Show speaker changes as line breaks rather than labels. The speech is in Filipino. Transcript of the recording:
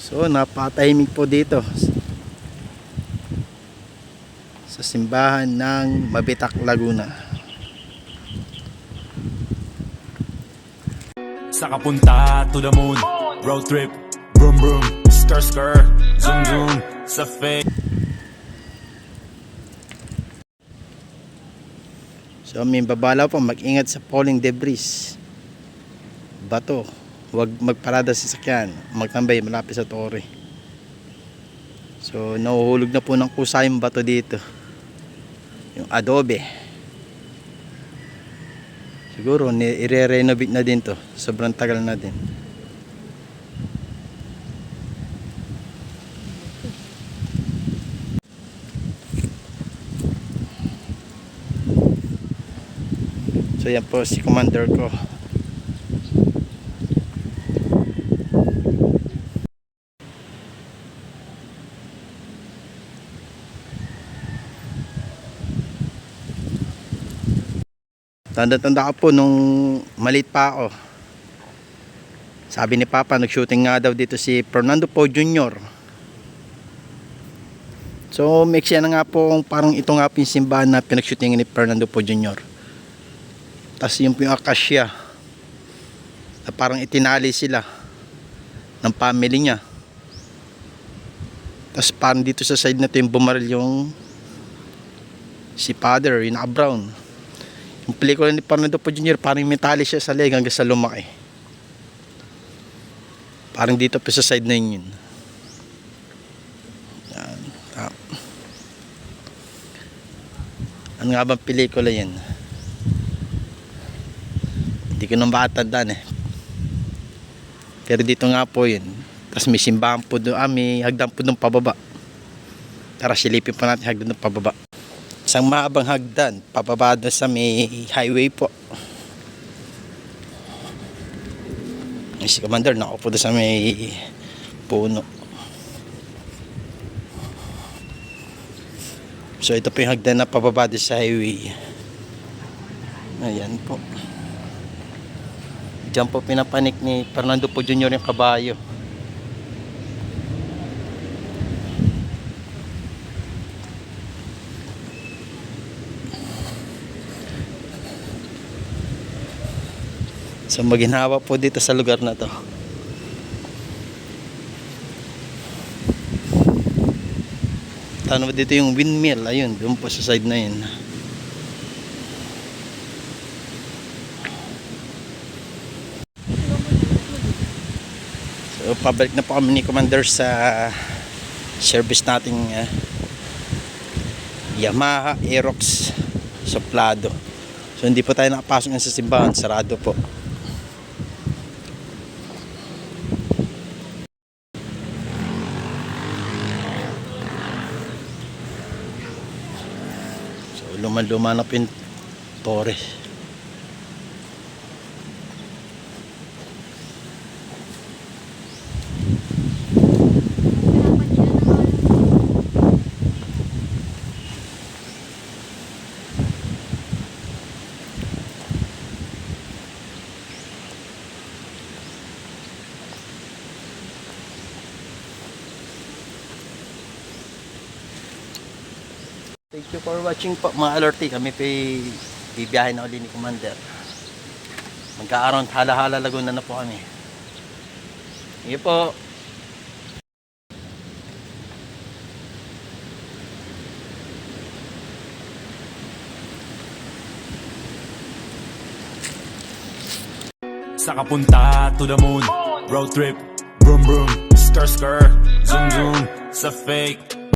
So, napatahimik po dito. Sa simbahan ng Mabitak, Laguna.
Sa kapunta to the moon. Road trip. Broom broom Skr skr Zoom zoom. Sa fake
So, may babala po mag-ingat sa falling debris. Bato. Huwag magparada sa sasakyan. Magtambay malapit sa tore. So, nahuhulog na po ng kusa yung bato dito. Yung adobe. Siguro, ire-renovate na din to. Sobrang tagal na din. So yan po si commander ko. Tanda-tanda ko po nung malit pa ako. Sabi ni Papa, nag-shooting nga daw dito si Fernando Po Jr. So, mix yan nga po parang ito nga po yung simbahan na pinag-shooting ni Fernando Po Jr. Tapos yung yung akasya na parang itinali sila ng family niya. Tapos parang dito sa side na to yung bumaril yung si father, yung naka-brown. Yung pelikula ni Fernando Po Jr. parang metali siya sa leg hanggang sa lumaki. Parang dito pa sa side na yun. yun. Yan. Ah. Ano nga bang pelikula yan? Hindi ko nang matandaan eh. Pero dito nga po yun. Tapos may simbahan po doon. Ah, may hagdan po doon pababa. Tara, silipin po natin hagdan doon pababa. Isang maabang hagdan. Pababa doon sa may highway po. Si Commander nakaupo doon sa may puno. So ito po yung hagdan na pababa doon sa highway. Ayan po. Diyan po pinapanik ni Fernando po Jr. yung kabayo. So maginhawa po dito sa lugar na to. Tano dito yung windmill, ayun, doon po sa side na yun. So, pabalik na po kami ni Commander sa service nating uh, Yamaha Aerox Soplado. So, hindi po tayo nakapasok sa simbahan. Sarado po. So, luman-luma na po yung tore. Thank you for watching po mga alerti. Kami pa bibiyahe na uli ni Commander. Magka-around hala-hala Laguna na po kami. Sige po.
Sa kapunta to the moon Road trip Broom broom Skr skr Zoom zoom Sa fake